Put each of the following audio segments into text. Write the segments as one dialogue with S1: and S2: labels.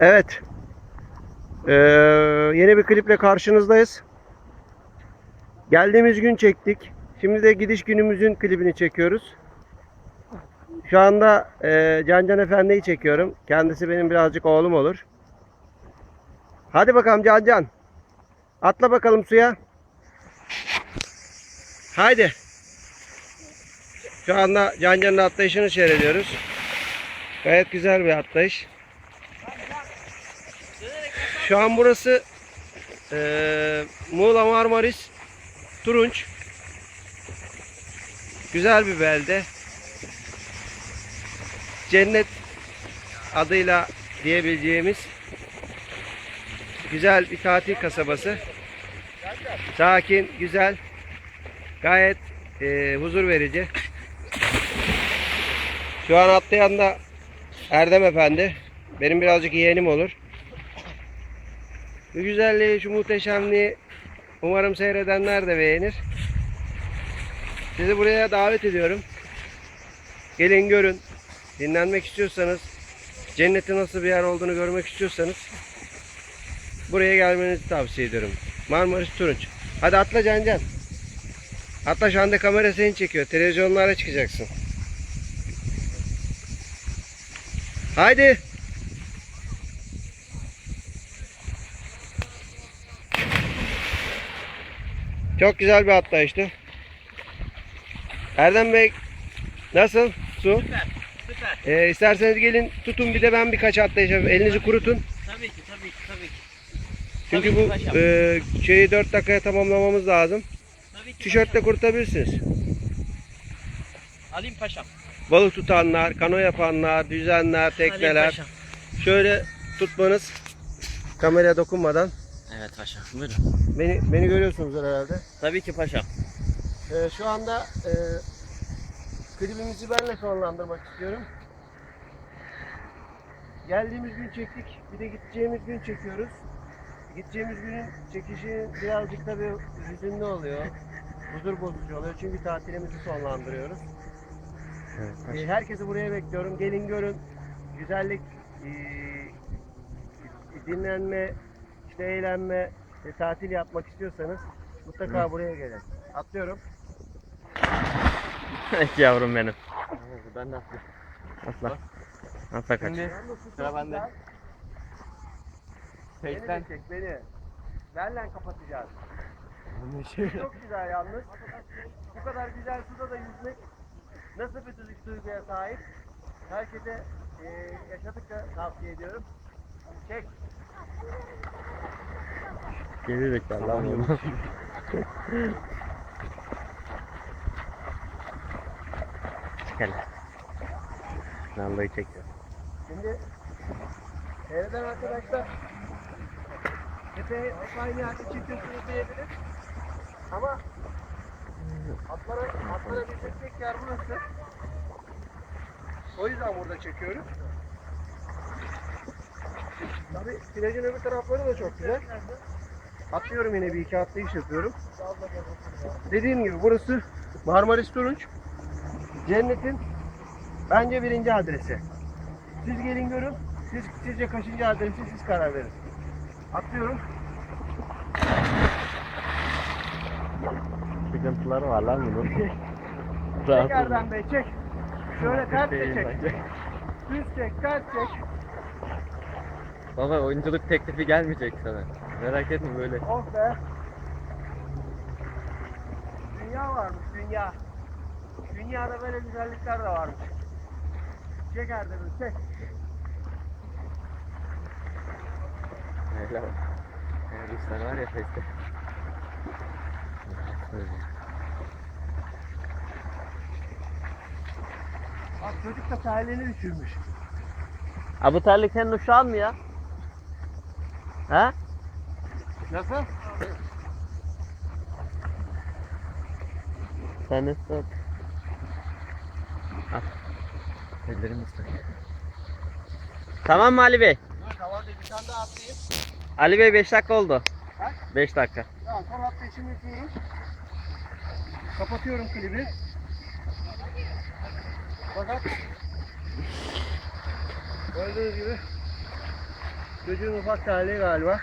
S1: Evet. Ee, yeni bir kliple karşınızdayız. Geldiğimiz gün çektik. Şimdi de gidiş günümüzün klibini çekiyoruz. Şu anda e, Can Efendi'yi çekiyorum. Kendisi benim birazcık oğlum olur. Hadi bakalım Can Can. Atla bakalım suya. Haydi. Şu anda Can Can'ın atlayışını seyrediyoruz. Gayet güzel bir atlayış. Şu an burası eee Muğla Marmaris Turunç. Güzel bir belde. Cennet adıyla diyebileceğimiz güzel bir tatil kasabası. Sakin, güzel, gayet eee, huzur verici. Şu an atlayan da Erdem Efendi. Benim birazcık yeğenim olur. Bu güzelliği, şu muhteşemliği umarım seyredenler de beğenir. Sizi buraya davet ediyorum. Gelin görün. Dinlenmek istiyorsanız, cennetin nasıl bir yer olduğunu görmek istiyorsanız buraya gelmenizi tavsiye ediyorum. Marmaris Turunç. Hadi atla Can Can. Atla şu anda kamera seni çekiyor. Televizyonlara çıkacaksın. Haydi. Çok güzel bir atlayıştı. Erdem Bey nasıl su?
S2: Süper, süper.
S1: Ee, isterseniz gelin tutun bir de ben birkaç atlayış yapayım. Elinizi kurutun.
S2: Tabii ki, tabii ki, tabii ki.
S1: Çünkü
S2: Tabii ki
S1: bu e, şeyi 4 dakikaya tamamlamamız lazım.
S2: Tabii ki
S1: Tişörtle
S2: paşam.
S1: kurutabilirsiniz.
S2: Alayım paşam.
S1: Balık tutanlar, kano yapanlar, düzenler, tekneler. Şöyle tutmanız kameraya dokunmadan.
S2: Evet paşam, buyurun.
S1: Beni beni görüyorsunuz herhalde.
S2: Tabii ki paşam.
S1: Ee, şu anda e, klibimizi benle sonlandırmak istiyorum. Geldiğimiz gün çektik. Bir de gideceğimiz gün çekiyoruz. Gideceğimiz günün çekişi birazcık tabii hüzünlü oluyor. Huzur bozucu oluyor. Çünkü tatilimizi sonlandırıyoruz. Ee, herkesi buraya bekliyorum. Gelin görün. Güzellik, e, dinlenme, işte eğlenme, e, tatil yapmak istiyorsanız mutlaka buraya gelin. Atlıyorum.
S2: Yavrum benim.
S1: Ben de atlıyorum. Atla. Atla kaç.
S2: sıra bende.
S1: Beni de çek beni. Nereden kapatacağız? Çok güzel yalnız. Bu kadar güzel suda da yüzmek nasıl bir duygu- duyguya sahip? Herkese e, yaşadıkça tavsiye ediyorum. Çek.
S2: Geri zekalı lan bunu.
S1: Gel. Nallayı çekiyor. Şimdi evden arkadaşlar tepeye hep aynı yerde çekiyorsunuz diyebilir. Ama atlara, atlara bir tek yer burası. O yüzden burada çekiyoruz. Tabii plajın öbür tarafları da çok güzel. Atlıyorum yine bir iki atlayış yapıyorum. Dediğim gibi burası Marmaris Turunç. Cennetin bence birinci adresi. Siz gelin görün. Siz sizce kaçıncı adresi siz karar verin. Atlıyorum.
S2: Sıkıntıları var lan bunun.
S1: Çek Erdem Bey çek. Şöyle ters de çek. Düz çek, ters çek.
S2: Baba oyunculuk teklifi gelmeyecek sana. Merak etme böyle.
S1: Oh be. Dünya varmış, dünya. Dünyada böyle güzellikler de varmış. Çek Erdem'im, çek.
S2: Bak. Yani Ruslar var ya feste.
S1: Bak çocuk da sahilini düşürmüş.
S2: Ha bu terlik senin uşağın mı ya? Ha?
S1: Nasıl?
S2: Sen tut. Al. Ellerim ıslak. Tamam mı Ali Bey?
S1: Tamam bir tane daha atlayayım.
S2: Ali Bey 5 dakika oldu.
S1: Kaç?
S2: 5 dakika.
S1: Tamam son atlayışımı yapıyorum. Kapatıyorum klibi. Fakat gördüğünüz gibi Çocuğun ufak terliği galiba.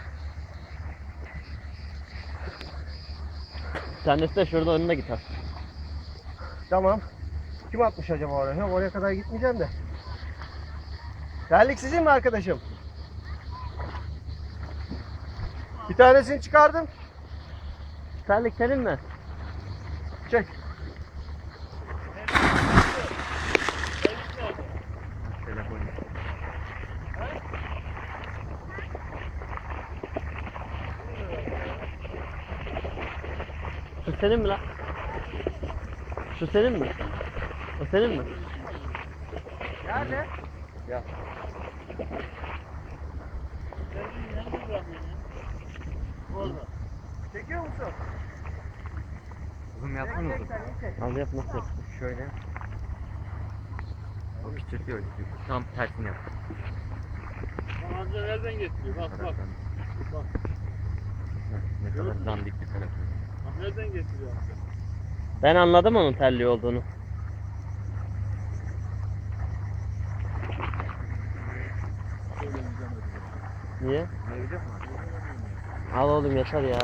S2: Bir tanesi de şurada önüne gitar.
S1: Tamam. Kim atmış acaba oraya? Yok oraya kadar gitmeyeceğim de. Terlik sizin mi arkadaşım? Bir tanesini çıkardım.
S2: Terlik senin mi?
S1: Çek.
S2: Şu senin mi lan? Şu senin mi? O senin mi?
S1: Nerede?
S3: Ya.
S1: Çekiyor musun? Çek, sen, çek.
S2: Al yap nasıl yap?
S3: Şöyle. O küçültüyor. Tam tersini yap.
S4: Amca nereden getiriyor? Bak bak. Bak.
S3: Ne kadar dandik bir tarafı.
S4: Nereden getiriyor amca?
S2: Ben anladım onun terliği olduğunu. Niye?
S3: Ne?
S2: Al oğlum yeter ya.